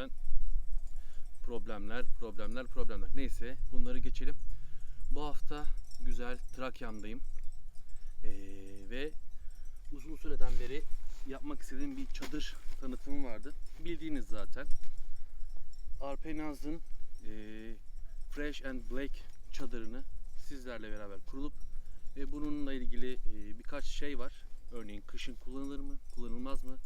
zaten. Problemler, problemler, problemler. Neyse bunları geçelim. Bu hafta güzel Trakya'mdayım. Ee, ve uzun süreden beri yapmak istediğim bir çadır tanıtımı vardı. Bildiğiniz zaten. Arpenaz'ın e, Fresh and Black çadırını sizlerle beraber kurulup ve bununla ilgili e, birkaç şey var. Örneğin kışın kullanılır mı, kullanılmaz mı,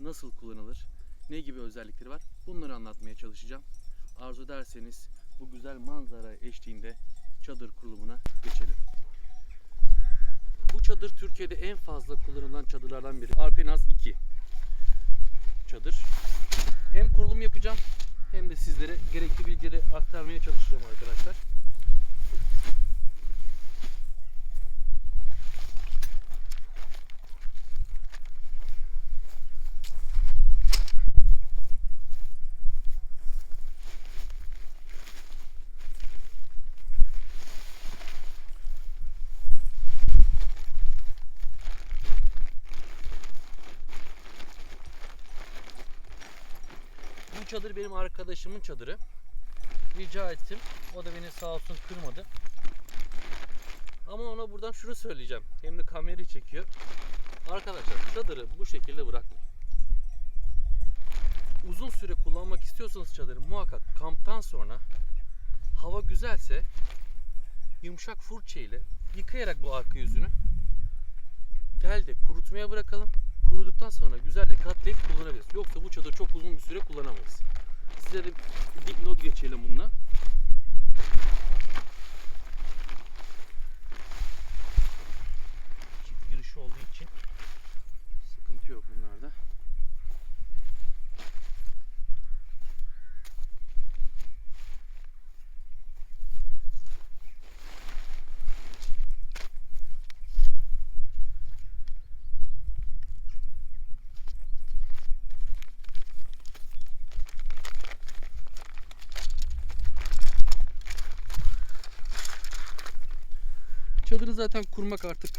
nasıl kullanılır, ne gibi özellikleri var bunları anlatmaya çalışacağım. Arzu ederseniz bu güzel manzara eşliğinde çadır kurulumuna geçelim. Bu çadır Türkiye'de en fazla kullanılan çadırlardan biri. Arpenaz 2 çadır. Hem kurulum yapacağım hem de sizlere gerekli bilgileri aktarmaya çalışacağım arkadaşlar. Çadır benim arkadaşımın çadırı. Rica ettim. O da beni sağ olsun kırmadı. Ama ona buradan şunu söyleyeceğim. Hem de kamerayı çekiyor. Arkadaşlar çadırı bu şekilde bırakmayın. Uzun süre kullanmak istiyorsanız çadırı muhakkak kamptan sonra hava güzelse yumuşak fırça ile yıkayarak bu arka yüzünü telde kurutmaya bırakalım. Kuruduktan sonra güzelce katlayıp kullanabiliriz. Yoksa bu çadır çok uzun bir süre kullanamayız. Size de dipnot geçelim bununla. Çift giriş olduğu için sıkıntı yok bunlarda. Çadırı zaten kurmak artık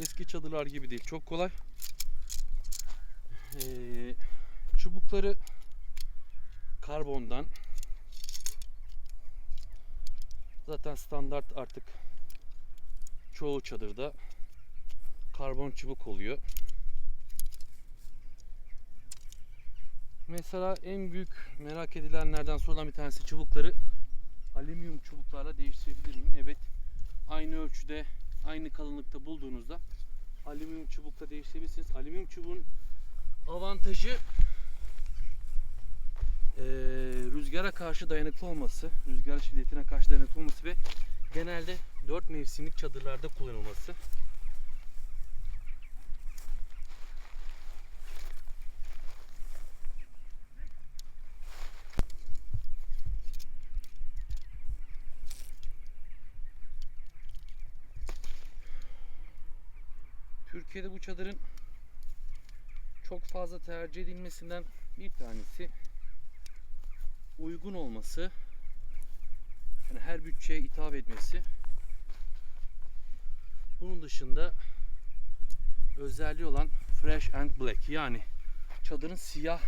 eski çadırlar gibi değil. Çok kolay. Ee, çubukları karbondan zaten standart artık çoğu çadırda karbon çubuk oluyor. Mesela en büyük merak edilenlerden sorulan bir tanesi çubukları alüminyum çubuklarla değiştirebilir miyim? Evet aynı ölçüde, aynı kalınlıkta bulduğunuzda alüminyum çubukla değiştirebilirsiniz. Alüminyum çubuğun avantajı eee, rüzgara karşı dayanıklı olması, rüzgar şiddetine karşı dayanıklı olması ve genelde 4 mevsimlik çadırlarda kullanılması. Türkiye'de bu çadırın çok fazla tercih edilmesinden bir tanesi uygun olması. Yani her bütçeye hitap etmesi. Bunun dışında özelliği olan fresh and black yani çadırın siyah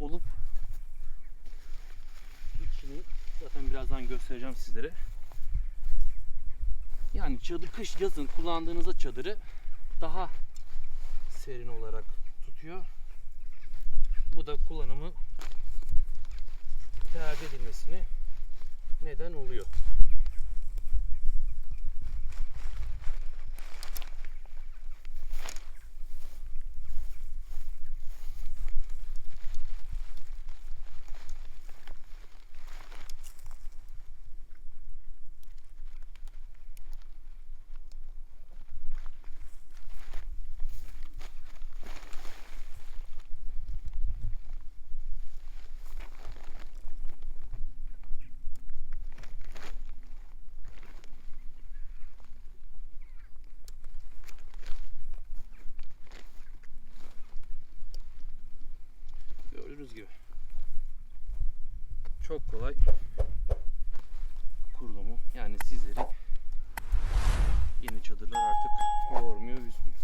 olup içini zaten birazdan göstereceğim sizlere. Yani çadır kış yazın kullandığınızda çadırı daha serin olarak tutuyor. Bu da kullanımı tercih edilmesine neden oluyor. çok kolay kurulumu yani sizleri yeni çadırlar artık yormuyor, üzmüyor.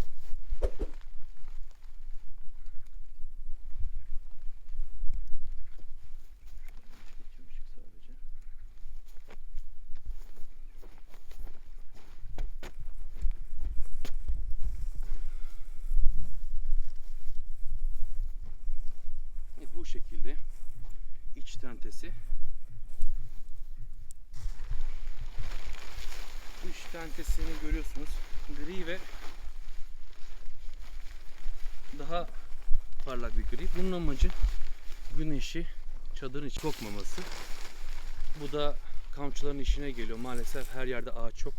E, bu şekilde tentesi. Üç tentesini görüyorsunuz. Gri ve daha parlak bir gri. Bunun amacı güneşi çadırın içine sokmaması. Bu da kampçıların işine geliyor. Maalesef her yerde ağaç yok.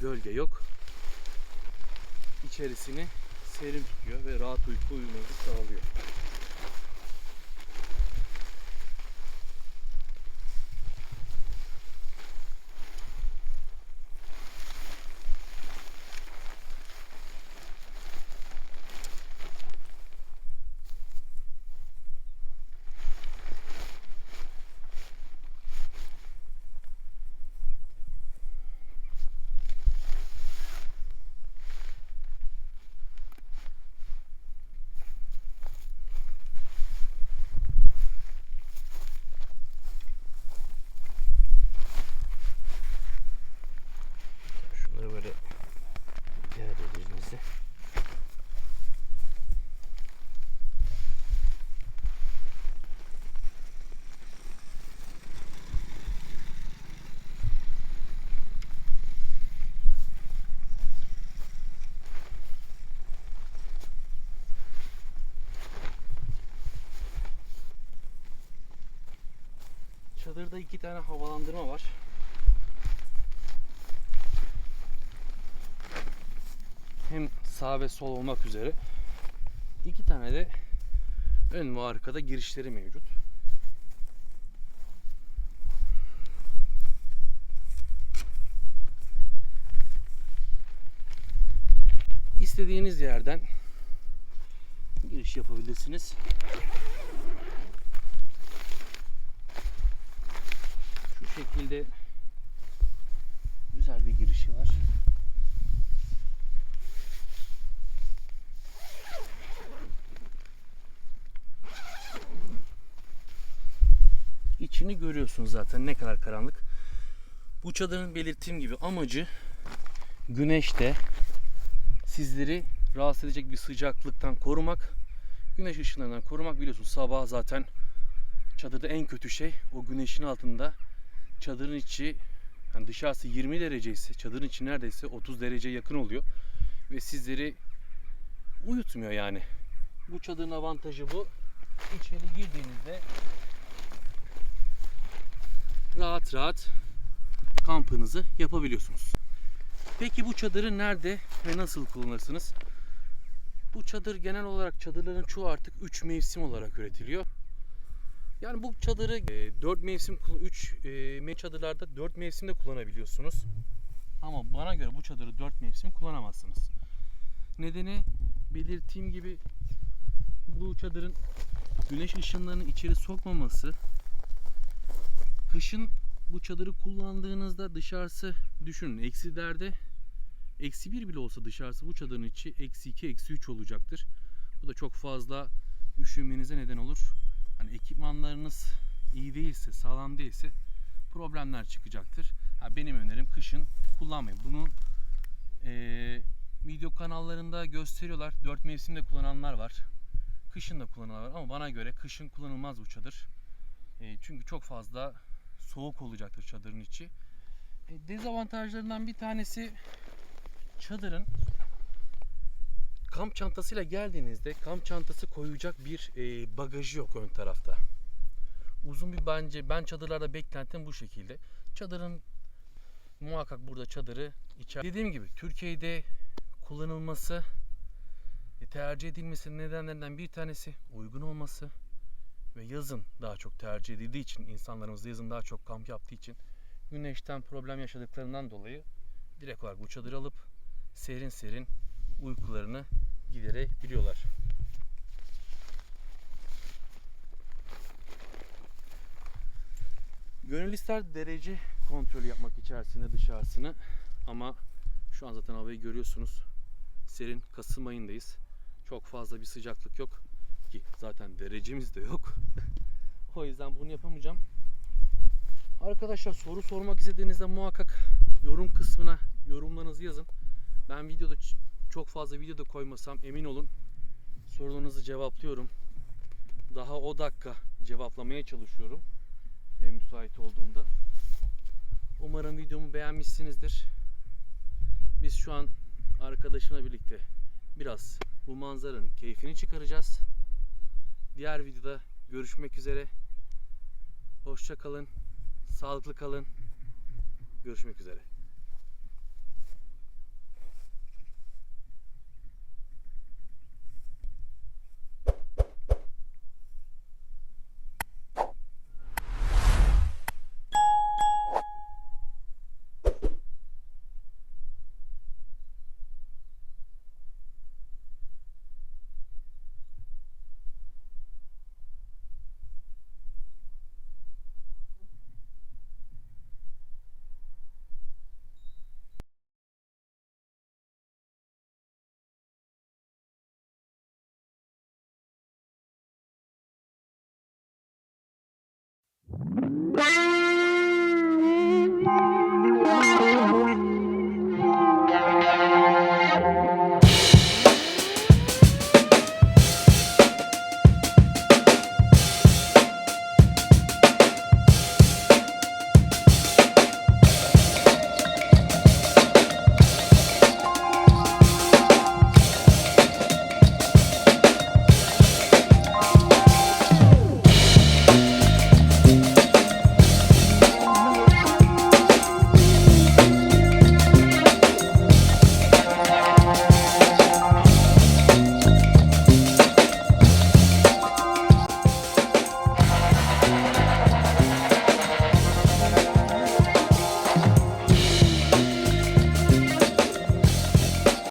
Gölge yok. İçerisini serin tutuyor ve rahat uyku uyumanızı sağlıyor. Çadırda iki tane havalandırma var. hem sağ ve sol olmak üzere iki tane de ön ve arkada girişleri mevcut. İstediğiniz yerden giriş yapabilirsiniz. Şekilde güzel bir girişi var. İçini görüyorsunuz zaten ne kadar karanlık. Bu çadırın belirttiğim gibi amacı güneşte sizleri rahatsız edecek bir sıcaklıktan korumak. Güneş ışınlarından korumak biliyorsunuz sabah zaten çadırda en kötü şey o güneşin altında çadırın içi yani dışarısı 20 derece ise çadırın içi neredeyse 30 dereceye yakın oluyor ve sizleri uyutmuyor yani. Bu çadırın avantajı bu. İçeri girdiğinizde rahat rahat kampınızı yapabiliyorsunuz. Peki bu çadırı nerede ve nasıl kullanırsınız? Bu çadır genel olarak çadırların çoğu artık 3 mevsim olarak üretiliyor. Yani bu çadırı 4 mevsim 3 çadırlarda 4 mevsimde kullanabiliyorsunuz. Ama bana göre bu çadırı 4 mevsim kullanamazsınız. Nedeni belirttiğim gibi bu çadırın güneş ışınlarını içeri sokmaması kışın bu çadırı kullandığınızda dışarısı düşünün eksilerde eksi bir bile olsa dışarısı bu çadırın içi eksi iki eksi üç olacaktır. Bu da çok fazla üşümenize neden olur. Hani ekipmanlarınız iyi değilse sağlam değilse problemler çıkacaktır. Ha, benim önerim kışın kullanmayın. Bunu eee, video kanallarında gösteriyorlar. Dört mevsimde kullananlar var. Kışın da kullananlar var ama bana göre kışın kullanılmaz bu çadır. E, çünkü çok fazla soğuk olacaktır çadırın içi. E, dezavantajlarından bir tanesi çadırın kamp çantasıyla geldiğinizde kamp çantası koyacak bir e, bagajı yok ön tarafta. Uzun bir bence ben çadırlarda beklentim bu şekilde. Çadırın muhakkak burada çadırı içer. Dediğim gibi Türkiye'de kullanılması e, tercih edilmesinin nedenlerinden bir tanesi uygun olması ve yazın daha çok tercih edildiği için insanlarımız yazın daha çok kamp yaptığı için güneşten problem yaşadıklarından dolayı direkt olarak bu çadırı alıp serin serin uykularını giderebiliyorlar. Gönül ister derece kontrolü yapmak içerisinde dışarısını ama şu an zaten havayı görüyorsunuz. Serin Kasım ayındayız. Çok fazla bir sıcaklık yok ki zaten derecemiz de yok. o yüzden bunu yapamayacağım. Arkadaşlar soru sormak istediğinizde muhakkak yorum kısmına yorumlarınızı yazın. Ben videoda çok fazla videoda koymasam emin olun sorularınızı cevaplıyorum. Daha o dakika cevaplamaya çalışıyorum. En müsait olduğumda. Umarım videomu beğenmişsinizdir. Biz şu an arkadaşımla birlikte biraz bu manzaranın keyfini çıkaracağız. Diğer videoda görüşmek üzere. Hoşça kalın. Sağlıklı kalın. Görüşmek üzere.